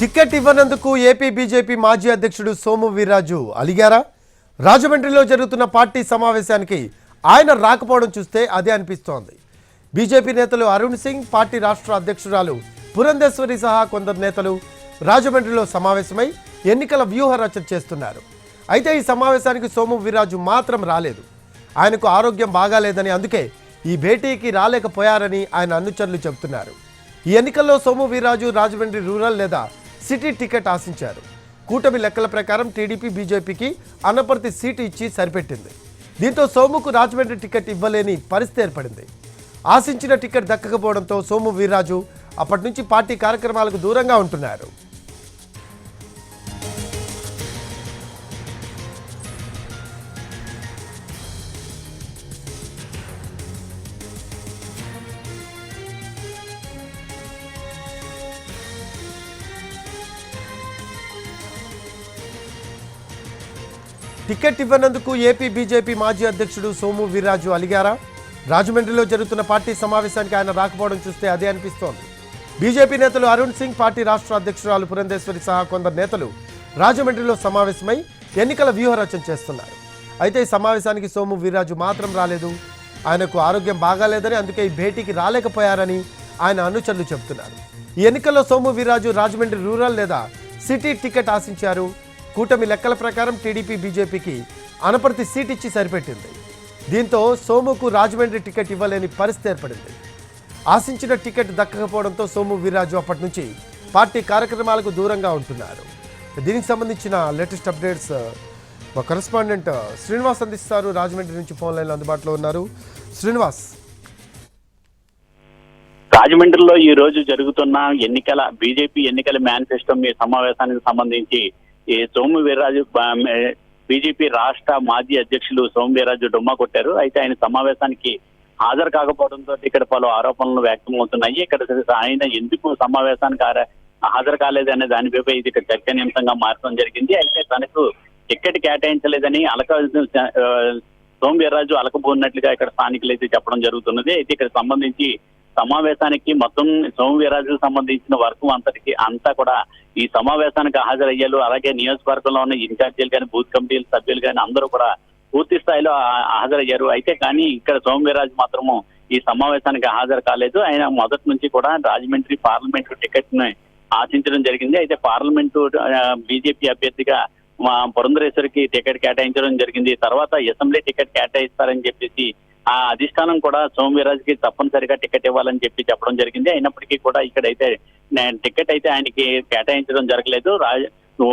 Ticket ఇవ్వనందుకు AP BJP మాజీ అధ్యక్షుడు సోము వీర్రాజు అలిగారా? రాజమండ్రిలో జరుగుతున్న పార్టీ సమావేశానికి ఆయన రాకపోవడం చూస్తే అదే అనిపిస్తోంది. బీజేపీ నేతలు అరుణ్ సింగ్ పార్టీ రాష్ట్ర అధ్యక్షురాలు పురంధేశ్వరి సహా కొందరు నేతలు రాజమండ్రిలో సమావేశమై ఎన్నికల వ్యూహ రచన చేస్తున్నారు. అయితే ఈ సమావేశానికి సోము వీర్రాజు మాత్రం రాలేదు. ఆయనకు ఆరోగ్యం బాగాలేదని అందుకే ఈ భేటీకి రాలేకపోయారని ఆయన అనుచరులు చెబుతున్నారు. ఈ ఎన్నికల్లో సోము వీర్రాజు రాజమండ్రి రూరల్ లేదా సిటీ టికెట్ ఆశించారు. కూటమి లెక్కల ప్రకారం టీడీపీ బీజేపీకి అన్నపర్తి సీటు ఇచ్చి సరిపెట్టింది. దీంతో సోముకు రాజమండ్రి టికెట్ ఇవ్వలేని పరిస్థితి ఏర్పడింది. ఆశించిన టికెట్ దక్కకపోవడంతో సోము వీర్రాజు అప్పటి నుంచి పార్టీ కార్యక్రమాలకు దూరంగా ఉంటున్నారు. టికెట్ ఇవ్వనందుకు ఏపీ బీజేపీ మాజీ అధ్యక్షుడు సోము వీర్రాజు అలిగారా? రాజమండ్రిలో జరుగుతున్న పార్టీ సమావేశానికి ఆయన రాకపోవడం చూస్తే అదే అనిపిస్తోంది. బీజేపీ నేతలు అరుణ్ సింగ్ పార్టీ రాష్ట్ర అధ్యక్షురాలు పురంధేశ్వరి సహా కొందరు నేతలు రాజమండ్రిలో సమావేశమై ఎన్నికల వ్యూహరచన చేస్తున్నారు. అయితే ఈ సమావేశానికి సోము వీర్రాజు మాత్రం రాలేదు. ఆయనకు ఆరోగ్యం బాగాలేదని అందుకే ఈ భేటీకి రాలేకపోయారని ఆయన అనుచరులు చెబుతున్నారు. ఈ ఎన్నికల్లో సోము వీర్రాజు రాజమండ్రి రూరల్ లేదా సిటీ టికెట్ ఆశించారు. కూటమి లెక్కల ప్రకారం టీడీపీ బీజేపీకి అనపర్తి సీట్ ఇచ్చి సరిపెట్టింది. దీంతో సోముకు రాజమండ్రి టికెట్ ఇవ్వలేని పరిస్థితి ఏర్పడింది. ఆశించిన టికెట్ దక్కకపోవడంతో సోము వీర్రాజు అప్పటి నుంచి పార్టీ కార్యక్రమాలకు దూరంగా ఉంటున్నారు. దీనికి సంబంధించిన లేటెస్ట్ అప్డేట్స్ మా కరెస్పాండెంట్ శ్రీనివాస్ అందిస్తారు. రాజమండ్రి నుంచి ఫోన్ లైన్లో అందుబాటులో ఉన్నారు. శ్రీనివాస్. రాజమండ్రిలో ఈ రోజు జరుగుతున్న ఎన్నికల బీజేపీ ఎన్నికల మేనిఫెస్టో మీ సమావేశానికి సంబంధించి ఈ సోము వీర్రాజు బీజేపీ రాష్ట్ర మాజీ అధ్యక్షులు సోము వీర్రాజు డుమ్మా కొట్టారు. అయితే ఆయన సమావేశానికి హాజరు కాకపోవడంతో ఇక్కడ పలు ఆరోపణలు వ్యక్తమవుతున్నాయి. ఇక్కడ ఆయన ఎందుకు సమావేశానికి హాజరు హాజరు కాలేదనే దానిపై ఇది ఇక్కడ చర్చనీయాంశంగా మారడం జరిగింది. అయితే తనకు టికెట్ కేటాయించలేదని అలక ఆ, సోము వీర్రాజు అలకపోన్నట్లుగా ఇక్కడ స్థానికులు అయితే చెప్పడం జరుగుతున్నది. అయితే ఇక్కడ సంబంధించి సమావేశానికి మొత్తం సోము సంబంధించిన వర్గం అంతటికి అంతా కూడా ఈ సమావేశానికి హాజరయ్యారు. అలాగే నియోజకవర్గంలో ఉన్న ఇన్ఛార్జీలు కానీ బూత్ కమిటీల సభ్యులు కానీ అందరూ కూడా పూర్తి స్థాయిలో హాజరయ్యారు. అయితే కానీ ఇక్కడ సోమవీరాజు మాత్రము ఈ సమావేశానికి హాజరు కాలేదు. ఆయన మొదటి నుంచి కూడా రాజమండ్రి పార్లమెంటు టికెట్ని ఆశించడం జరిగింది. అయితే పార్లమెంటు బీజేపీ అభ్యర్థిగా మా పురంధరేశ్వరికి టికెట్ కేటాయించడం జరిగింది. తర్వాత అసెంబ్లీ టికెట్ కేటాయిస్తారని చెప్పేసి ఆ అధిష్టానం కూడా సోమవీరాజుకి తప్పనిసరిగా టికెట్ ఇవ్వాలని చెప్పి చెప్పడం జరిగింది. అయినప్పటికీ కూడా ఇక్కడైతే టికెట్ అయితే ఆయనకి కేటాయించడం జరగలేదు. రాజ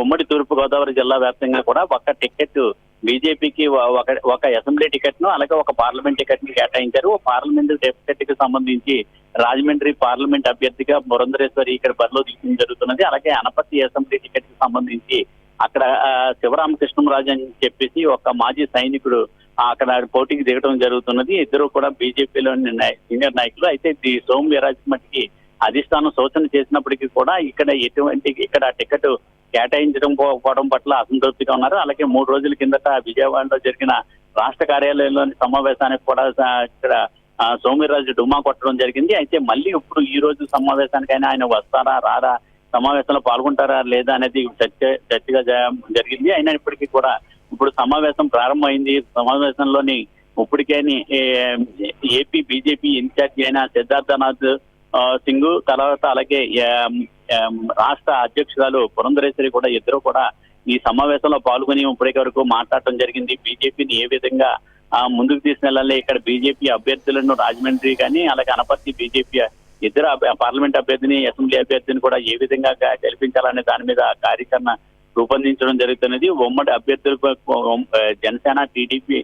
ఉమ్మడి తూర్పు గోదావరి జిల్లా వ్యాప్తంగా కూడా ఒక టికెట్ బీజేపీకి ఒక ఒక అసెంబ్లీ టికెట్ను అలాగే ఒక పార్లమెంట్ టికెట్ని కేటాయించారు పార్లమెంట్ టికెట్కి సంబంధించి రాజమండ్రి పార్లమెంట్ అభ్యర్థిగా పురంధరేశ్వరి ఇక్కడ బరిలో దిగడం జరుగుతున్నది. అలాగే అనపర్తి అసెంబ్లీ టికెట్కి సంబంధించి అక్కడ శివరామకృష్ణం శివరామకృష్ణరాజు అని చెప్పేసి ఒక మాజీ సైనికుడు అక్కడ పోటీకి దిగడం జరుగుతున్నది. ఇద్దరు కూడా బీజేపీలోని సీనియర్ నాయకులు. అయితే ది సోము వీరాజ్ మట్టికి అధిష్టానం సూచన చేసినప్పటికీ కూడా ఇక్కడ ఎటువంటి ఇక్కడ టికెట్ కేటాయించడం పోవడం పట్ల అసంతృప్తిగా ఉన్నారు. అలాగే మూడు రోజుల కిందట విజయవాడలో జరిగిన రాష్ట్ర కార్యాలయంలోని సమావేశానికి కూడా ఇక్కడ సోమిరాజు డుమా కొట్టడం జరిగింది. అయితే మళ్ళీ ఇప్పుడు ఈ రోజు సమావేశానికైనా ఆయన వస్తారా రారా? సమావేశంలో పాల్గొంటారా లేదా అనేది చర్చ చర్చగా జ- జరిగింది. అయినప్పటికీ కూడా ఇప్పుడు సమావేశం ప్రారంభమైంది. సమావేశంలోని ఇప్పటికేని ఏపీ బీజేపీ ఇన్ఛార్జి అయిన సిద్ధార్థనాథ్ సింగ్ తర్వాత అలాగే రాష్ట్ర అధ్యక్షురాలు పురంధరేశ్వరి కూడా ఇద్దరు కూడా ఈ సమావేశంలో పాల్గొని ఇప్పటి వరకు మాట్లాడటం జరిగింది. బీజేపీని ఏ విధంగా ముందుకు తీసుకెళ్ళాలి ఇక్కడ బీజేపీ అభ్యర్థులను రాజమండ్రి కానీ అలాగే అనపర్తి బీజేపీ ఇద్దరు పార్లమెంట్ అభ్యర్థిని అసెంబ్లీ అభ్యర్థిని కూడా ఏ విధంగా గెలిపించాలనే దాని మీద కార్యక్రమ రూపొందించడం జరుగుతున్నది. ఉమ్మడి అభ్యర్థులకు జనసేన టీడీపీ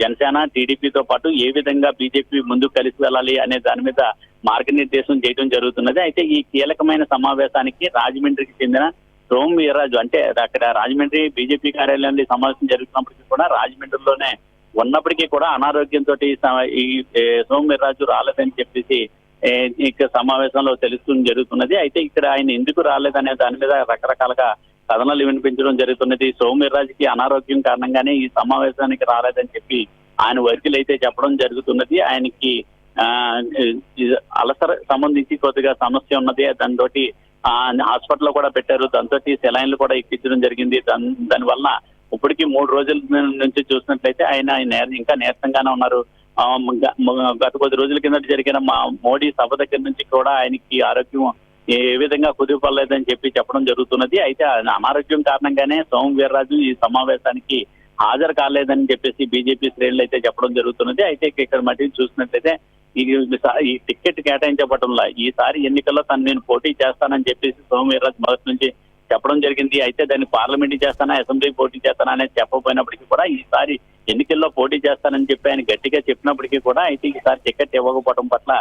జనసేన టీడీపీతో పాటు ఏ విధంగా బీజేపీ ముందుకు కలిసి వెళ్ళాలి అనే దాని మీద మార్గనిర్దేశం చేయడం జరుగుతున్నది. అయితే ఈ కీలకమైన సమావేశానికి రాజమండ్రికి చెందిన సోమ్ వీర్రాజు అంటే అక్కడ రాజమండ్రి బీజేపీ కార్యాలయంలో సమావేశం జరుగుతున్నప్పటికీ కూడా రాజమండ్రిలోనే ఉన్నప్పటికీ కూడా అనారోగ్యంతో ఈ సోమ్ వీర్రాజు రాలేదని చెప్పేసి ఇక సమావేశంలో తెలుసుకుని జరుగుతున్నది. అయితే ఇక్కడ ఆయన ఎందుకు రాలేదనే దాని మీద రకరకాలుగా కథనాలు వినిపించడం జరుగుతున్నది. సౌమ్యరాజుకి అనారోగ్యం కారణంగానే ఈ సమావేశానికి రాలేదని చెప్పి ఆయన వర్కులు అయితే చెప్పడం జరుగుతున్నది. ఆయనకి ఆ అలసర సంబంధించి కొద్దిగా సమస్య ఉన్నది. దానితోటి హాస్పిటల్ కూడా పెట్టారు. దాంతో సెలైన్లు కూడా ఎక్కించడం జరిగింది. దాని దానివల్ల ఇప్పటికీ మూడు రోజుల నుంచి చూసినట్లయితే ఆయన ఇంకా నీరసంగానే ఉన్నారు. గత కొద్ది రోజుల కింద జరిగిన మా మోడీ సభ దగ్గర నుంచి కూడా ఆయనకి ఆరోగ్యం ఏ విధంగా కుదిరిపడలేదని చెప్పి చెప్పడం జరుగుతున్నది. అయితే అనారోగ్యం కారణంగానే సోమ వీర్రాజు ఈ సమావేశానికి హాజరు కాలేదని చెప్పేసి బీజేపీ శ్రేణులు అయితే చెప్పడం జరుగుతున్నది. అయితే ఇక్కడ మట్టి చూసినట్లయితే ఈ ఈ టికెట్ కేటాయించబడంలో ఈసారి ఎన్నికల్లో తను నేను పోటీ చేస్తానని చెప్పేసి సోమ వీర్రాజు మొదటి నుంచి చెప్పడం జరిగింది. అయితే దాన్ని పార్లమెంట్ చేస్తానా అసెంబ్లీ పోటీ చేస్తానా అనేది చెప్పకపోయినప్పటికీ కూడా ఈసారి ఎన్నికల్లో పోటీ చేస్తానని చెప్పి ఆయన గట్టిగా చెప్పినప్పటికీ కూడా అయితే ఈసారి టికెట్ ఇవ్వకపోవడం పట్ల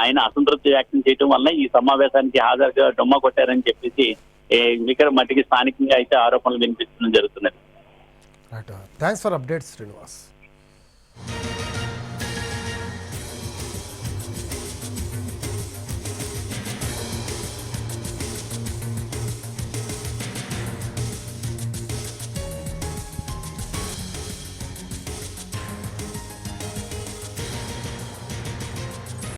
ఆయన అసంతృప్తి వ్యక్తం చేయడం వల్ల ఈ సమావేశానికి హాజరుగా డొమ్మ కొట్టారని చెప్పేసి ఇక్కడ మట్టికి స్థానికంగా అయితే ఆరోపణలు వినిపించడం జరుగుతున్నది. Thanks for updates Srinivas